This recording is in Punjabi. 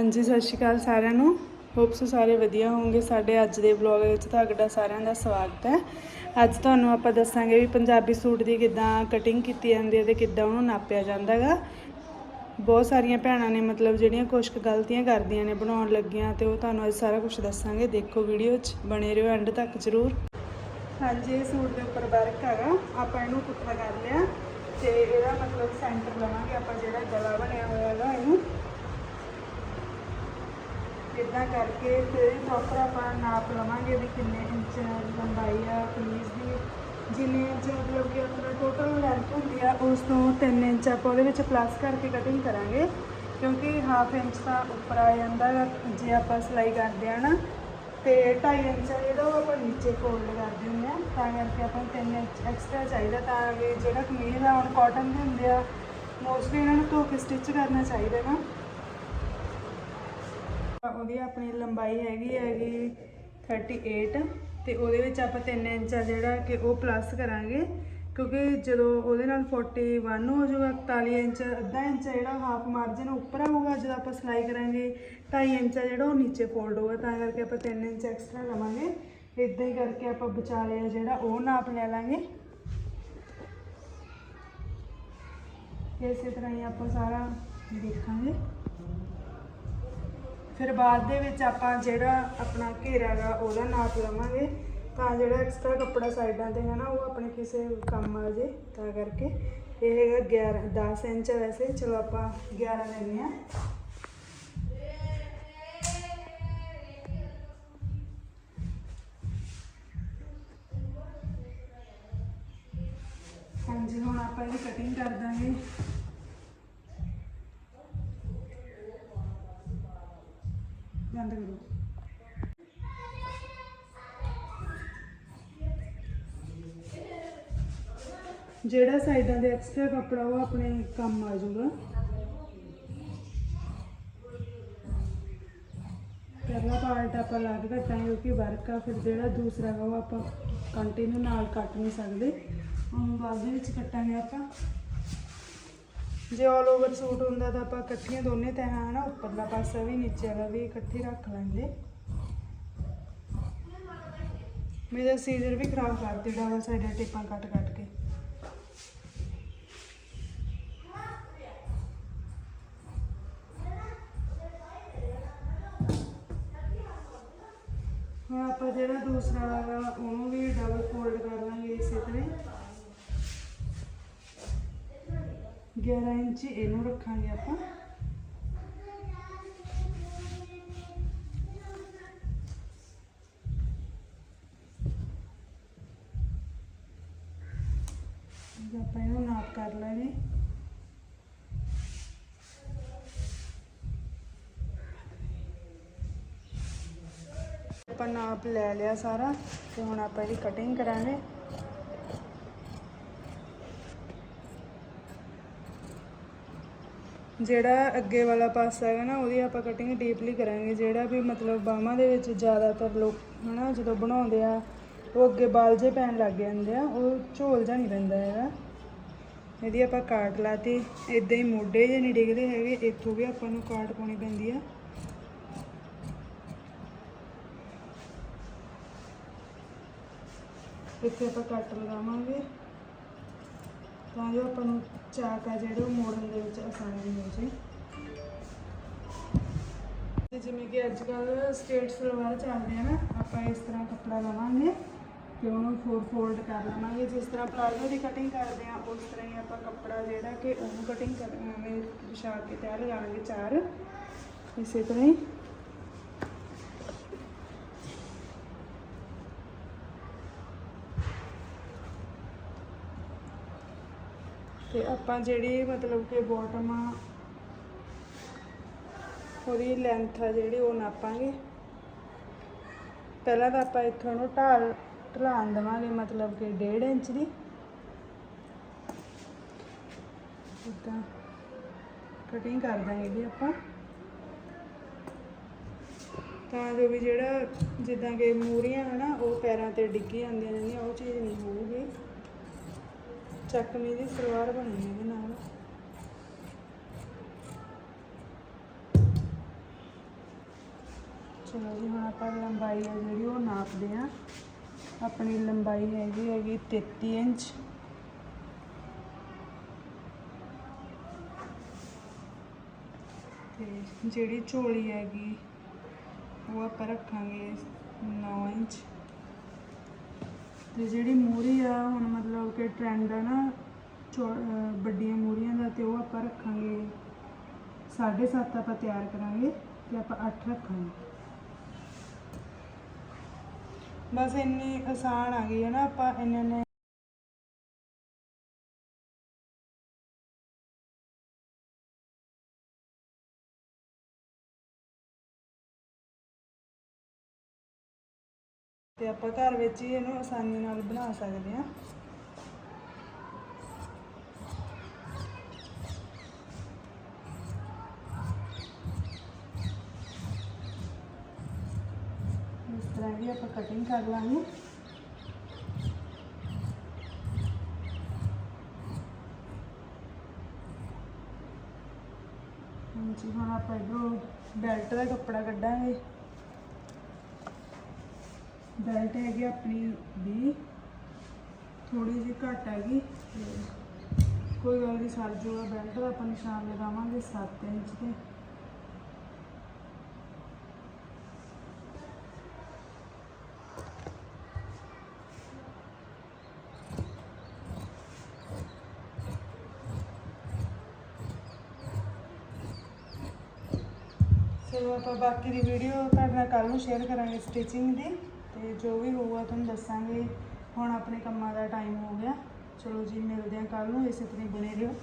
ਹਾਂਜੀ, ਸਤਿ ਸ਼੍ਰੀ ਅਕਾਲ ਸਾਰਿਆਂ ਨੂੰ। ਹੋਪਸ ਸਾਰੇ ਵਧੀਆ ਹੋਵੋਗੇ ਸਾਡੇ ਅੱਜ ਦੇ ਵਲੌਗ ਵਿੱਚ ਤੁਹਾਡਾ ਸਾਰਿਆਂ ਦਾ ਸਵਾਗਤ ਹੈ। ਅੱਜ ਤੁਹਾਨੂੰ ਆਪਾਂ ਦੱਸਾਂਗੇ ਵੀ ਪੰਜਾਬੀ ਸੂਟ ਦੀ ਕਿੱਦਾਂ ਕਟਿੰਗ ਕੀਤੀ ਜਾਂਦੀ ਹੈ ਤੇ ਕਿੱਦਾਂ ਉਹਨੂੰ ਨਾਪਿਆ ਜਾਂਦਾ ਹੈਗਾ। ਬਹੁਤ ਸਾਰੀਆਂ ਭੈਣਾਂ ਨੇ ਮਤਲਬ ਜਿਹੜੀਆਂ ਕੁਝ ਕੁ ਗਲਤੀਆਂ ਕਰਦੀਆਂ ਨੇ ਬਣਾਉਣ ਲੱਗੀਆਂ ਤੇ ਉਹ ਤੁਹਾਨੂੰ ਅੱਜ ਸਾਰਾ ਕੁਝ ਦੱਸਾਂਗੇ। ਦੇਖੋ ਵੀਡੀਓ 'ਚ, ਬਣੇ ਰਹੋ ਐਂਡ ਤੱਕ ਜ਼ਰੂਰ। ਹਾਂਜੀ, ਇਹ ਸੂਟ ਦੇ ਉੱਪਰ ਵਰਕ ਹੈਗਾ ਆਪਾਂ ਇਹਨੂੰ ਪੁੱਠਾ ਕਰ ਲਿਆ ਤੇ ਇਹਦਾ ਮਤਲਬ ਸੈਂਟਰ ਲਵਾਂਗੇ। ਆਪਾਂ ਜਿਹੜਾ ਗਲਾ ਬਣਿਆ ਹੋਇਆ ਹੈਗਾ ਇਹਨੂੰ ਇਦਾਂ ਕਰਕੇ ਫਿਰ ਪ੍ਰੋਪਰ ਆਪਾਂ ਨਾਪ ਲਵਾਂਗੇ ਵੀ ਕਿੰਨੇ ਇੰਚ ਲੰਬਾਈ ਆ ਕਮੀਜ਼ ਦੀ। ਜਿੰਨੇ ਇੰਚ ਮਤਲਬ ਕਿ ਆਪਣਾ ਟੋਟਲ ਲੈਂਥ ਹੁੰਦੀ ਆ, ਉਸ ਤੋਂ 3 ਇੰਚ ਆਪਾਂ ਉਹਦੇ ਵਿੱਚ ਪਲੱਸ ਕਰਕੇ ਕਟਿੰਗ ਕਰਾਂਗੇ। ਕਿਉਂਕਿ ਹਾਫ ਇੰਚ ਤਾਂ ਉੱਪਰ ਆ ਜਾਂਦਾ ਜੇ ਆਪਾਂ ਸਿਲਾਈ ਕਰਦੇ ਆ ਨਾ, ਤੇ 2.5 ਇੰਚ ਆ ਜਿਹੜਾ ਉਹ ਆਪਾਂ ਨੀਚੇ ਫੋਲਡ ਕਰਦੇ ਹੁੰਦੇ ਆ। ਤਾਂ ਕਰਕੇ ਆਪਾਂ ਨੂੰ 3 ਇੰਚ ਐਕਸਟਰਾ ਚਾਹੀਦਾ ਤਾਂ ਕਿ ਜਿਹੜਾ ਕਮੀਜ਼ ਆ, ਹੁਣ ਕਾਟਨ ਦੇ ਹੁੰਦੇ ਆ ਮੋਸਟਲੀ ਇਹਨਾਂ ਨੂੰ ਧੋ ਕੇ ਸਟਿਚ ਕਰਨਾ ਚਾਹੀਦਾ ਨਾ ਉਹਦੀ ਆਪਣੀ ਲੰਬਾਈ ਹੈਗੀ ਹੈਗੀ 38 ਤੇ ਉਹਦੇ ਵਿੱਚ ਆਪਾਂ 3 ਇੰਚ ਆ ਜਿਹੜਾ ਕਿ ਉਹ ਪਲੱਸ ਕਰਾਂਗੇ, ਕਿਉਂਕਿ ਜਦੋਂ ਉਹਦੇ ਨਾਲ 41 ਹੋ ਜਾਊਗਾ 41 ਇੰਚ, ਅੱਧਾ ਇੰਚ ਜਿਹੜਾ ਹਾਫ ਮਾਰਜਨ ਉੱਪਰ ਆਊਗਾ, ਜਦੋਂ ਆਪਾਂ ਸਿਲਾਈ ਕਰਾਂਗੇ 2.5 ਇੰਚ ਆ ਜਿਹੜਾ ਉਹ ਨੀਚੇ ਫੋਲਡ ਹੋਊਗਾ, ਤਾਂ ਕਰਕੇ ਆਪਾਂ 3 ਇੰਚ ਐਕਸਟਰਾ ਲਵਾਂਗੇ। ਇਦਾਂ ਹੀ ਕਰਕੇ ਆਪਾਂ ਵਿਚਾਲੇ ਆ ਜਿਹੜਾ ਉਹ ਨਾਪ ਲੈ ਲਾਂਗੇ। ਇਸੇ ਤਰ੍ਹਾਂ ਹੀ ਆਪਾਂ ਸਾਰਾ ਦੇਖਾਂਗੇ। ਫਿਰ ਬਾਅਦ ਦੇ ਵਿੱਚ ਆਪਾਂ ਜਿਹੜਾ ਆਪਣਾ ਘੇਰਾ ਗਾ ਉਹਦਾ ਨਾਪ ਲਵਾਂਗੇ। ਤਾਂ ਜਿਹੜਾ ਐਕਸਟਰਾ ਕੱਪੜਾ ਸਾਈਡਾਂ ਤੇ ਹੈ ਨਾ, ਉਹ ਆਪਣੇ ਕਿਸੇ ਕੰਮ ਆ ਜੇ, ਤਾਂ ਕਰਕੇ। ਇਹ ਹੈਗਾ 11 10 ਇੰਚ ਵੈਸੇ। ਚਲੋ ਆਪਾਂ 11 ਲੈਂਦੇ ਆ ਹਾਂਜੀ, ਹੁਣ ਆਪਾਂ ਇਹਦੀ ਕਟਿੰਗ ਕਰ ਦਾਂਗੇ। ਬੰਦ ਕਰੋ। ਜਿਹੜਾ ਸਾਈਡਾਂ ਦੇ ਐਕਸਟਰਾ ਕੱਪੜਾ, ਉਹ ਆਪਣੇ ਕੰਮ ਆ ਜਾਊਗਾ। ਪਹਿਲਾ ਪਾਰਟ ਆਪਾਂ ਲੱਗ ਕੱਟਾਂਗੇ, ਕਿਉਂਕਿ ਵਰਕ ਆ, ਫਿਰ ਜਿਹੜਾ ਦੂਸਰਾ ਵਾ, ਉਹ ਆਪਾਂ ਕੰਟੀਨਿਊ ਨਾਲ ਕੱਟ ਨਹੀਂ ਸਕਦੇ। ਉਹਨੂੰ ਬਾਅਦ ਦੇ ਵਿੱਚ ਕੱਟਾਂਗੇ ਆਪਾਂ। ਜੇ ਆਲ ਓਵਰ ਸੂਟ ਹੁੰਦਾ ਤਾਂ ਆਪਾਂ ਇਕੱਠੀਆਂ ਦੋਨੇ ਤਹਾਂ ਨਾ ਉੱਪਰਲਾ ਪਾਸਾ ਵੀ ਨੀਚੇ ਵਾਲਾ ਵੀ ਇਕੱਠੀ ਰੱਖ ਲੈਂਦੇ। ਮੇਰਾ ਸੀਜ਼ਰ ਵੀ ਖਰਾਬ ਕਰ ਦਿੱਤਾ ਡਬਲ ਸਾਈਡਡ ਟੇਪਾਂ ਕੱਟ ਕੱਟ ਕੇ। ਹੁਣ ਆਪਾਂ ਜਿਹੜਾ ਦੂਸਰਾ ਉਹਨੂੰ ਵੀ ਡਬਲ ਫੋਲਡ ਕਰ ਲਾਂਗੇ ਇਸੇ ਤਰ੍ਹਾਂ 11 ਇੰਚ, ਇਹਨੂੰ ਰੱਖਾਂਗੇ ਆਪਾਂ। ਆਪਾਂ ਇਹਨੂੰ ਨਾਪ ਕਰ ਲਾਂਗੇ। ਆਪਾਂ ਨਾਪ ਲੈ ਲਿਆ ਸਾਰਾ, ਤੇ ਹੁਣ ਆਪਾਂ ਇਹਦੀ ਕਟਿੰਗ ਕਰਾਂਗੇ। ਜਿਹੜਾ ਅੱਗੇ ਵਾਲਾ ਪਾਸਾ ਹੈਗਾ ਨਾ, ਉਹਦੀ ਆਪਾਂ ਕਟਿੰਗ ਡੀਪਲੀ ਕਰਾਂਗੇ। ਜਿਹੜਾ ਵੀ ਮਤਲਬ ਬਾਹਾਂ ਦੇ ਵਿੱਚ ਜ਼ਿਆਦਾਤਰ ਲੋਕ ਹਨਾ, ਜਦੋਂ ਬਣਾਉਂਦੇ ਆ, ਉਹ ਅੱਗੇ ਬਾਲ ਜੇ ਪੈਣ ਲੱਗ ਜਾਂਦੇ ਆ, ਉਹ ਝੋਲ ਜਾ ਨਹੀਂ ਪੈਂਦਾ ਹੈਗਾ। ਇਹਦੀ ਆਪਾਂ ਕਾਟ ਲਾਤੀ ਇਦਾਂ ਹੀ ਮੋਢੇ ਜੇ ਨਹੀਂ ਡਿੱਗਦੇ ਹੈਗੇ, ਇੱਥੋਂ ਵੀ ਆਪਾਂ ਨੂੰ ਕਾਟ ਪਾਉਣੀ ਪੈਂਦੀ ਆ। ਇੱਥੇ ਆਪਾਂ ਕੱਟ ਲਗਾਵਾਂਗੇ। ਤਾਂ ਜੋ ਆਪਾਂ ਨੂੰ ਚਾਕ ਆ ਜਿਹੜੇ ਉਹ ਮੋੜਨ ਦੇ ਵਿੱਚ ਆਸਾਨੀ ਹੋ ਜੇ ਤੇ ਜਿਵੇਂ ਕਿ ਅੱਜ ਕੱਲ ਸਟੇਟ ਸਲਵਾਰ ਚੱਲਦੇ ਆ ਨਾ, ਆਪਾਂ ਇਸ ਤਰ੍ਹਾਂ ਕੱਪੜਾ ਲਵਾਂਗੇ ਤੇ ਉਹਨੂੰ ਫੋਰ ਫੋਲਡ ਕਰ ਲਵਾਂਗੇ। ਜਿਸ ਤਰ੍ਹਾਂ ਪਲਾਜ਼ੋ ਦੀ ਕਟਿੰਗ ਕਰਦੇ ਆ ਉਸ ਤਰ੍ਹਾਂ ਹੀ ਆਪਾਂ ਕੱਪੜਾ ਜਿਹੜਾ ਕਿ ਉਹ ਕਟਿੰਗ ਕਰਾਂਗੇ ਵਿਛਾ ਕੇ ਤਿਆਰ ਲਗਾਵਾਂਗੇ ਚਾਰ। ਇਸੇ ਤਰ੍ਹਾਂ ਹੀ। ਤੇ ਆਪਾਂ ਜਿਹੜੀ ਮਤਲਬ ਕਿ ਬਾਟਮ ਆ, ਉਹਦੀ ਲੈਂਥ ਆ ਜਿਹੜੀ, ਉਹ ਨਾਪਾਂਗੇ। ਪਹਿਲਾਂ ਤਾਂ ਆਪਾਂ ਇੱਥੋਂ ਨੂੰ ਢਾਲ ਢਲਾਣ ਦੇਵਾਂਗੇ, ਮਤਲਬ ਕਿ 1.5 ਇੰਚ ਦੀ। ਇਦਾਂ ਕਟਿੰਗ ਕਰ ਦਾਂਗੇ ਇਹਦੀ ਆਪਾਂ। ਤਾਂ ਜੋ ਵੀ ਜਿਹੜਾ ਜਿੱਦਾਂ ਕਿ ਮੂਰੀਆਂ ਹਨਾ ਉਹ ਪੈਰਾਂ ਤੇ ਡਿੱਗੀ ਜਾਂਦੀਆਂ ਨੇ, ਉਹ ਚੀਜ਼ ਨਹੀਂ ਹੋਊਗੀ। ਚੱਕਵੀਂ ਦੀ ਸਲਵਾਰ ਬਣੀ ਇਹਦੇ ਨਾਲ। ਚਲੋ ਜੀ, ਹੁਣ ਆਪਾਂ ਲੰਬਾਈ ਹੈ ਜਿਹੜੀ, ਉਹ ਨਾਪਦੇ ਆ ਆਪਣੀ ਲੰਬਾਈ ਹੈਗੀ ਹੈਗੀ 33 ਇੰਚ। ਤੇ ਜਿਹੜੀ ਝੋਲੀ ਹੈਗੀ, ਉਹ ਆਪਾਂ ਰੱਖਾਂਗੇ 9 ਇੰਚ। ਤੇ ਜਿਹੜੀ ਮੂਰੀ ਆ, ਹੁਣ ਮਤਲਬ ਕਿ ਟ੍ਰੈਂਡ ਆ ਨਾ, ਚੌ- ਅਹ ਵੱਡੀਆਂ ਮੂਰੀਆਂ ਦਾ ਤੇ ਉਹ ਆਪਾਂ ਰੱਖਾਂਗੇ। 7.5 ਆਪਾਂ ਤਿਆਰ ਕਰਾਂਗੇ ਤੇ ਆਪਾਂ 8 ਰੱਖਾਂਗੇ। ਬਸ ਇੰਨੀ ਆਸਾਨ ਆ ਗਈ ਹੈ ਨਾ ਆਪਾਂ ਇੰਨੇ ਨੇ ਤੇ ਆਪਾਂ ਘਰ ਵਿੱਚ ਹੀ ਇਹਨੂੰ ਆਸਾਨੀ ਨਾਲ ਬਣਾ ਸਕਦੇ ਹਾਂ। ਇਸ ਤਰ੍ਹਾਂ ਵੀ ਆਪਾਂ ਕਟਿੰਗ ਕਰ ਲਾਂਗੇ। ਹਾਂਜੀ, ਹੁਣ ਆਪਾਂ ਇਧਰੋਂ ਬੈਲਟ ਦਾ ਕੱਪੜਾ ਕੱਢਾਂਗੇ। ਬੈਲਟ ਹੈਗੀ ਆਪਣੀ 20 ਥੋੜੀ ਜਿਹੀ ਘੱਟ ਹੈਗੀ। ਕੋਈ ਗੱਲ ਨਹੀਂ, ਸਰ ਜੂਗਾ ਬੈਲਟ ਦਾ ਆਪਾਂ ਨਿਸ਼ਾਨ ਲਗਾਵਾਂਗੇ 7 ਇੰਚ ਤੇ ਚਲੋ ਆਪਾਂ ਬਾਕੀ ਦੀ ਵੀਡੀਓ ਤੁਹਾਡੇ ਨਾਲ ਕੱਲ ਨੂੰ ਸ਼ੇਅਰ ਕਰਾਂਗੇ ਸਟਿਚਿੰਗ ਦੀ। ਤੇ ਜੋ ਵੀ ਹੋਊਗਾ ਤੁਹਾਨੂੰ ਦੱਸਾਂਗੇ। ਹੁਣ ਆਪਣੇ ਕੰਮਾਂ ਦਾ ਟਾਈਮ ਹੋ ਗਿਆ। ਚਲੋ ਜੀ, ਮਿਲਦੇ ਹਾਂ ਕੱਲ ਨੂੰ। ਇਸੇ ਤਰ੍ਹਾਂ ਬਣੇ ਰਹੋ।